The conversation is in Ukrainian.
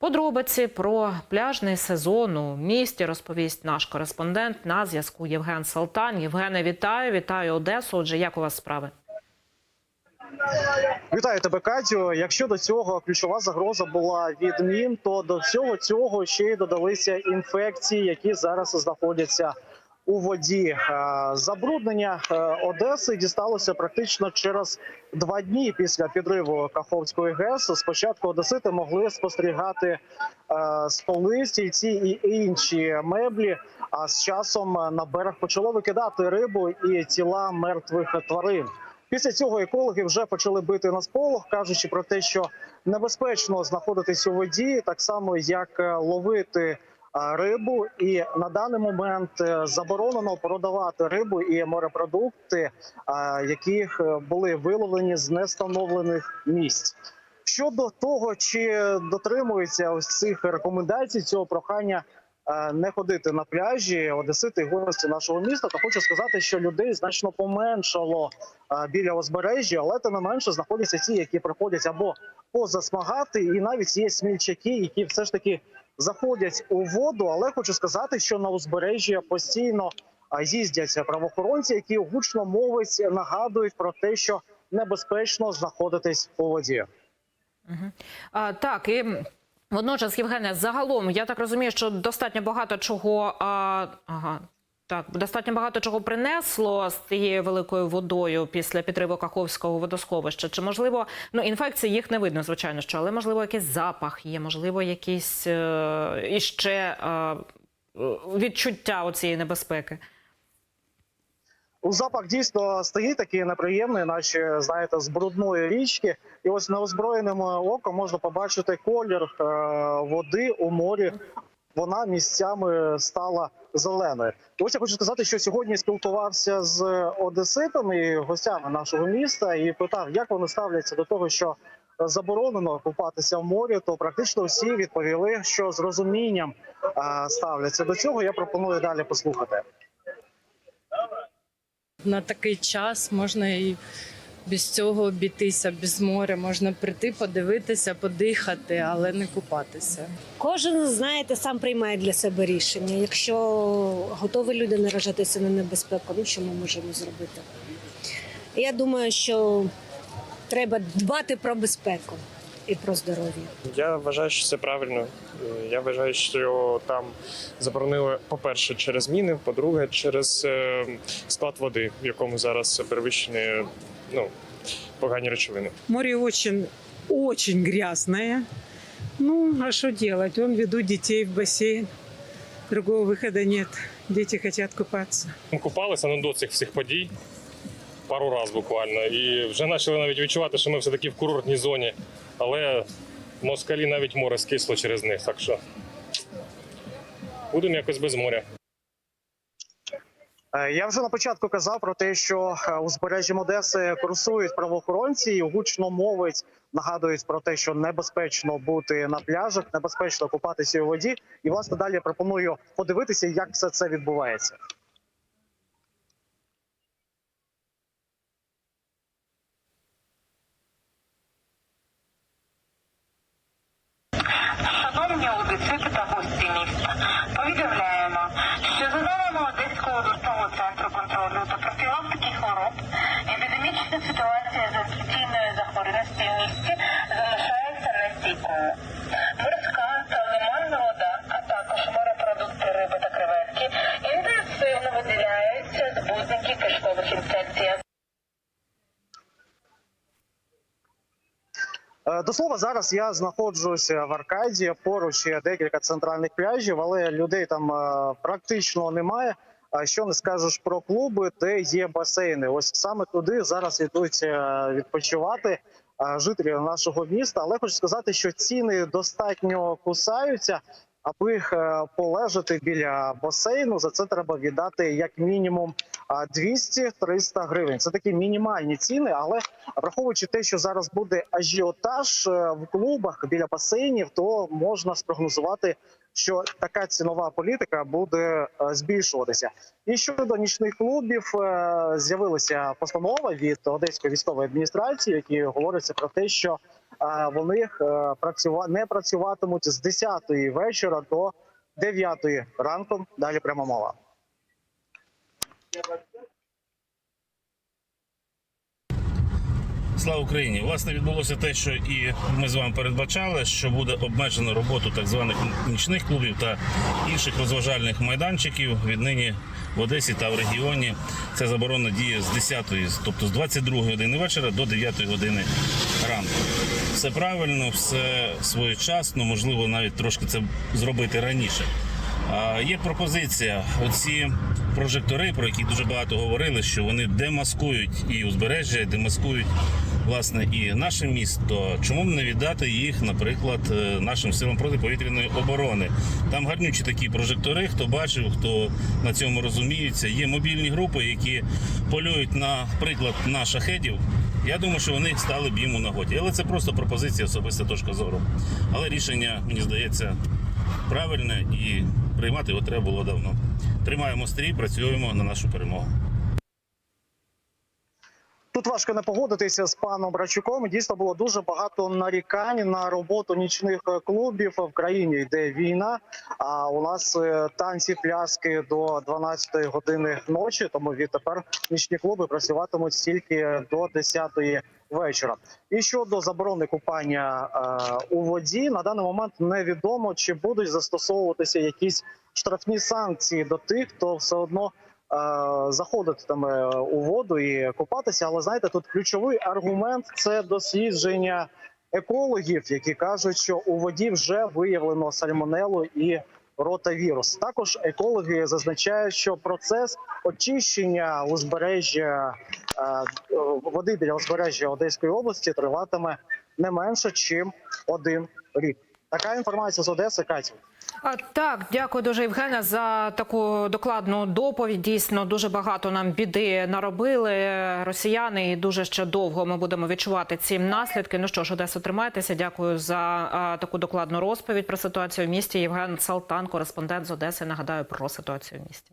Подробиці про пляжний сезон у місті розповість наш кореспондент на зв'язку Євген Салтан. Євгене, вітаю, вітаю Одесу. Отже, як у вас справи? Вітаю тебе, Катю. Якщо до цього ключова загроза була від мін, то до всього цього ще й додалися інфекції, які зараз знаходяться у воді. Е, Забруднення е, Одеси дісталося практично через два дні після підриву Каховської ГЕС. Спочатку Одесити могли спостерігати е, столи, стільці і інші меблі. А з часом на берег почало викидати рибу і тіла мертвих тварин. Після цього екологи вже почали бити на сполох, кажучи про те, що небезпечно знаходитись у воді, так само як е, ловити рибу. І на даний момент е, заборонено продавати рибу і морепродукти, е, були виловлені з нестановлених місць. Щодо того, чи дотримуються ось цих рекомендацій цього прохання е, не ходити на пляжі, одесити гості нашого міста, то хочу сказати, що людей значно поменшало е, біля узбережжя, але тим не менше знаходяться ті, які приходять або позасмагати, і навіть є смільчаки, які все ж таки заходять у воду. Але хочу сказати, що на узбережжя постійно їздять правоохоронці, які гучно мовить нагадують про те, що небезпечно знаходитись у воді. А, так і водночас, Євгене, загалом я так розумію, що достатньо багато чого. А, ага. Так, достатньо багато чого принесло з тією великою водою після підриву Каховського водосховища. Чи можливо, ну інфекції їх не видно, звичайно, що, але можливо якийсь запах є, можливо, якісь е, іще е, відчуття оцієї небезпеки. У запах дійсно стоїть такий неприємний, наче знаєте, з брудної річки. І ось неозброєним оком можна побачити колір е, води у морі. Вона місцями стала зеленою. Ось я хочу сказати, що сьогодні спілкувався з одеситами, і гостями нашого міста, і питав, як вони ставляться до того, що заборонено купатися в морі. То практично всі відповіли, що з розумінням ставляться до цього. Я пропоную далі послухати. на такий час можна і без цього обійтися, без моря. Можна прийти, подивитися, подихати, але не купатися. Кожен, знаєте, сам приймає для себе рішення. Якщо готові люди наражатися на небезпеку, ну що ми можемо зробити? Я думаю, що треба дбати про безпеку і про здоров'я. Я вважаю, що це правильно. Я вважаю, що там заборонили, по-перше, через міни, по-друге, через е, склад води, в якому зараз перевищені ну, погані речовини. Море очень, очень грязное. Ну, а что делать? Он ведут детей в бассейн. Другого выхода нет. Дети хотят купаться. Ми купалися ну, до цих всіх подій пару разів буквально. І вже почали навіть відчувати, що ми все-таки в курортній зоні. Але москалі навіть море скисло через них. Так що будемо якось без моря. Е, Я вже на початку казав про те, що е, узбережжям Одеси курсують правоохоронці і гучно мовить, нагадують про те, що небезпечно бути на пляжах, небезпечно купатися у воді. І власне далі пропоную подивитися, як все це відбувається. Шановні одесити та гості міста, епідемічна ситуація з інфекційною захворюваністю в місті залишається нестійкою. Морська та лиманна вода, а також морепродукти риби та креветки інтенсивно виділяються збудники кишкових інфекцій. Е, До слова, зараз я знаходжуся в Аркаді. Поруч є декілька центральних пляжів, але людей там е, практично немає. А що не скажеш про клуби, де є басейни? Ось саме туди зараз йдуть е, відпочивати е, жителі нашого міста. Але хочу сказати, що ціни достатньо кусаються. Аби е, полежати біля басейну, за це треба віддати як мінімум а, 200-300 гривень. Це такі мінімальні ціни, але враховуючи те, що зараз буде ажіотаж в клубах біля басейнів, то можна спрогнозувати, що така цінова політика буде е, збільшуватися. І щодо нічних клубів е, з'явилася постанова від одеської військової адміністрації, які говориться про те, що вони е, не працюватимуть з 10 вечора до 9 ранку. Далі пряма мова. Слава Україні! Власне відбулося те, що і ми з вами передбачали, що буде обмежено роботу так званих нічних клубів та інших розважальних майданчиків. Віднині в Одесі та в регіоні ця заборона діє з 10-ї, тобто з 22 години вечора до 9 години ранку. Все правильно, все своєчасно, можливо, навіть трошки це зробити раніше. А, Є пропозиція. Оці прожектори, про які дуже багато говорили, що вони демаскують і узбережжя, демаскують власне і наше місто. Чому б не віддати їх, наприклад, е, нашим силам протиповітряної оборони? Там гарнючі такі прожектори. Хто бачив, хто на цьому розуміється. Є мобільні групи, які полюють на приклад на шахедів. Я думаю, що вони стали б їм у нагоді. Але це просто пропозиція, особиста точка зору. Але рішення, мені здається, правильне і приймати його треба було давно. Тримаємо стрій, працюємо на нашу перемогу. Тут важко не погодитися з паном Брачуком. Дійсно було дуже багато нарікань на роботу нічних е, клубів в країні, йде війна. А у нас е, танці пляски до 12 години ночі. Тому відтепер нічні клуби працюватимуть тільки до 10 вечора. І щодо заборони купання е, у воді, на даний момент невідомо чи будуть застосовуватися якісь штрафні санкції до тих, хто все одно е, заходитиме у воду і купатися. Але знаєте, тут ключовий аргумент це дослідження екологів, які кажуть, що у воді вже виявлено сальмонелу і ротавірус. Також екологи зазначають, що процес очищення узбережжя е, води біля узбережжя Одеської області триватиме не менше, чим один рік. Така інформація з Одеси, Катя. Так, дякую дуже, Євгена за таку докладну доповідь. Дійсно, дуже багато нам біди наробили росіяни, і дуже ще довго ми будемо відчувати ці наслідки. Ну що ж, Одесу, тримайтеся. Дякую за таку докладну розповідь про ситуацію в місті. Євген Салтан, кореспондент з Одеси. Нагадаю про ситуацію в місті.